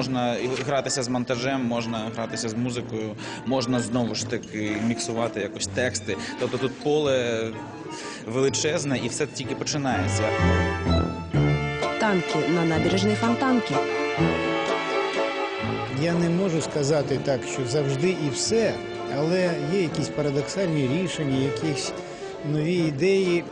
можна гратися з монтажем, можна гратися з музикою, можна знову ж таки міксувати якось тексти. Тобто тут поле величезне і все тільки починається. Танки на набережной Фонтанки. Я не можу сказати так, що завжди і все, але є якісь парадоксальні рішення, якісь нові ідеї.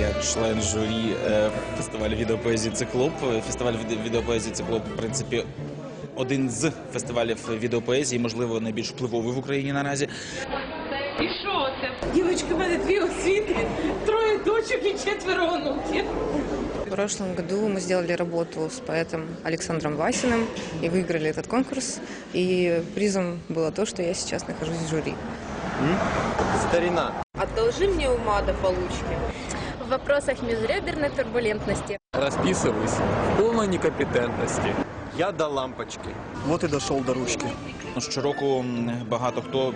Я член журі е, фестивалю відеопоезії Циклоп. Фестиваль віде- відеопоезії Циклоп, в принципі, один з фестивалів відеопоезії, можливо, найбільш впливовий в Україні наразі. І що це? Дівчатки, в мене дві освіти, троє дочок і четверо онуків. В прошлом году мы сделали работу с поэтом Александром Васиным и выиграли этот конкурс. И призом было то, что я сейчас нахожусь в жюри. Старина. Одолжи мені ума до получки. в вопросах межреберной турбулентности. Расписываюсь В полной некомпетентности. Я до лампочки. Вот и дошел до ручки. Ну, Щороку багато хто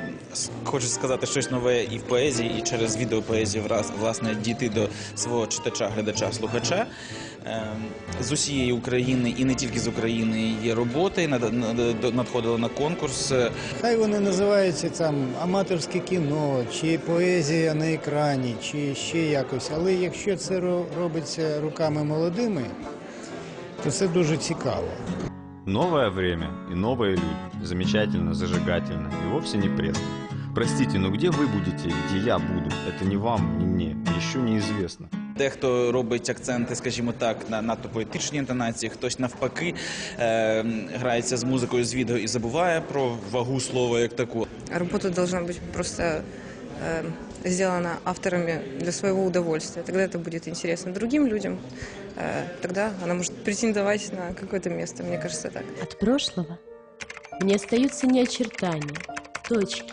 хоче сказати щось нове і в поезії, і через відеопоезію враз- власне дійти до свого читача, глядача, слухача. Ем, З усієї України і не тільки з України є роботи, над- над- надходили на конкурс. Хай вони називаються там аматорське кіно, чи поезія на екрані, чи ще якось. Але якщо це робиться руками молодими, то це дуже цікаво. Новое время и новые люди. Замечательно, зажигательно и вовсе не пресно. Простите, но где вы будете, где я буду, это ни вам, ни мне, еще неизвестно. Дехто робить акценти, скажімо так, на надто поетичні інтонації, хтось навпаки е, грається з музикою з відео і забуває про вагу слова як таку. Работа должна быть просто э, сделана авторами для своего удовольствия. Тогда это будет интересно другим людям. Э, тогда она может претендовать на какое-то место, мне кажется так. От прошлого не остаются ни очертания, точки.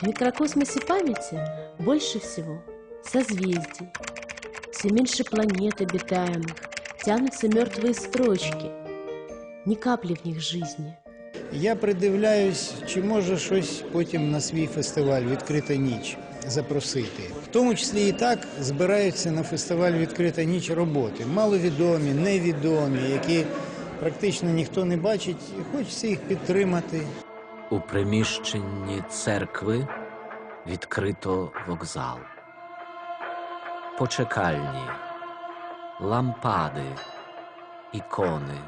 В микрокосмосе памяти больше всего созвездий. Все меньше планет обитаемых, тянутся мертвые строчки. Ни капли в них жизни. Я придивляюсь, чи може щось потім на свій фестиваль Відкрита ніч Запросити. В тому числі і так збираються на фестиваль Відкрита ніч роботи. Маловідомі, невідомі, які практично ніхто не бачить, хочеться їх підтримати. У приміщенні церкви відкрито вокзал. Почекальні, лампади, ікони,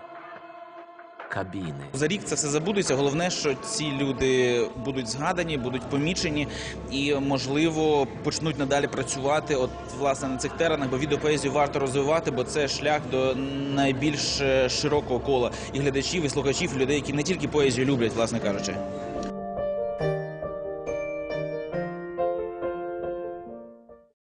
кабіни. За рік це все забудеться. Головне, що ці люди будуть згадані, будуть помічені і, можливо, почнуть надалі працювати от власне на цих теренах, бо відеопоезію варто розвивати, бо це шлях до найбільш е, широкого кола і глядачів, і слухачів, і людей, які не тільки поезію люблять, власне кажучи.